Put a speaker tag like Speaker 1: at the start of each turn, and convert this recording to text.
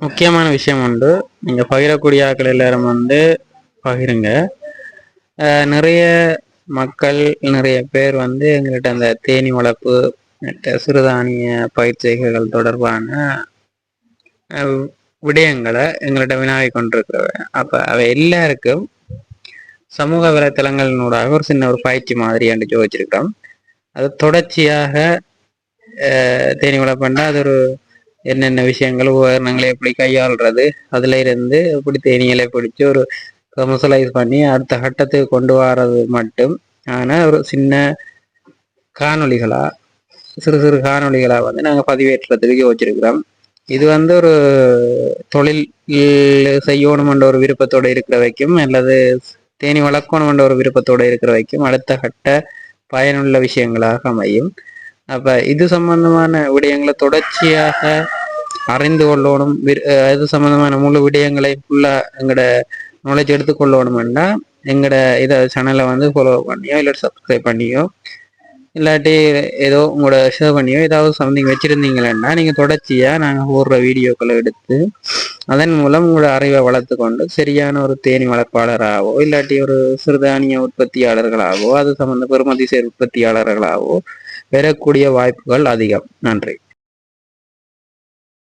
Speaker 1: முக்கியமான விஷயம் உண்டு. நீங்கள் பகிரக்கூடிய ஆட்கள் எல்லாரும் வந்து பகிருங்க. நிறைய மக்கள் நிறைய பேர் வந்து எங்கள்கிட்ட அந்த தேனி வளர்ப்பு மற்ற சிறுதானிய பயிற்சிகள் தொடர்பான அஹ், விடயங்களை எங்கள்கிட்ட வினாவி கொண்டிருக்கிறவன் அப்போ அவை எல்லாருக்கும் சமூக வலைத்தளங்களினூடாக ஒரு சின்ன ஒரு பயிற்சி மாதிரி என்று ஜோதிச்சிருக்கிறோம். அது தொடர்ச்சியாக தேனி வளர்ப்புன்னா அது ஒரு என்னென்ன விஷயங்கள் உபகரணங்களை எப்படி கையாளுறது அதுல இருந்து எப்படி தேனிகளை பிடிச்சி ஒரு கமர்சலைஸ் பண்ணி அடுத்த கட்டத்துக்கு கொண்டு வர்றது மட்டும். ஆனால் ஒரு சின்ன காணொளிகளா சிறு சிறு காணொளிகளா வந்து நாங்கள் பதிவேற்றுறதுக்கு யோசிச்சிருக்கிறோம். இது வந்து ஒரு தொழில் செய்யணுமென்ற ஒரு விருப்பத்தோட இருக்கிற வைக்கும் அல்லது தேனி வளர்க்கணுமென்ற ஒரு விருப்பத்தோட இருக்கிற வைக்கும் அடுத்த கட்ட பயனுள்ள விஷயங்களாக அமையும். அப்ப இது சம்பந்தமான விடயங்களை தொடர்ச்சியாக அறிந்து கொள்ளணும். விரு- இது சம்பந்தமான முழு விடயங்களை ஃபுல்லா எங்களோட நாலேஜ் எடுத்துக்கொள்ளணும்னா எங்களோட இதை சேனலை வந்து ஃபாலோ பண்ணியோ இல்லை சப்ஸ்கிரைப் பண்ணியோ இல்லாட்டி ஏதோ உங்களோட ஷேர் பண்ணியோ ஏதாவது சம்திங் வச்சிருந்தீங்களா நீங்கள் தொடர்ச்சியாக நாங்கள் போடுற வீடியோக்களை எடுத்து அதன் மூலம் உங்களோட அறிவை வளர்த்து கொண்டு சரியான ஒரு தேனி வளர்ப்பாளராகவோ இல்லாட்டி ஒரு சிறுதானிய உற்பத்தியாளர்களாகவோ அது சம்மந்த பெருமதி சேர் உற்பத்தியாளர்களாகவோ பெறக்கூடிய வாய்ப்புகள் அதிகம். நன்றி.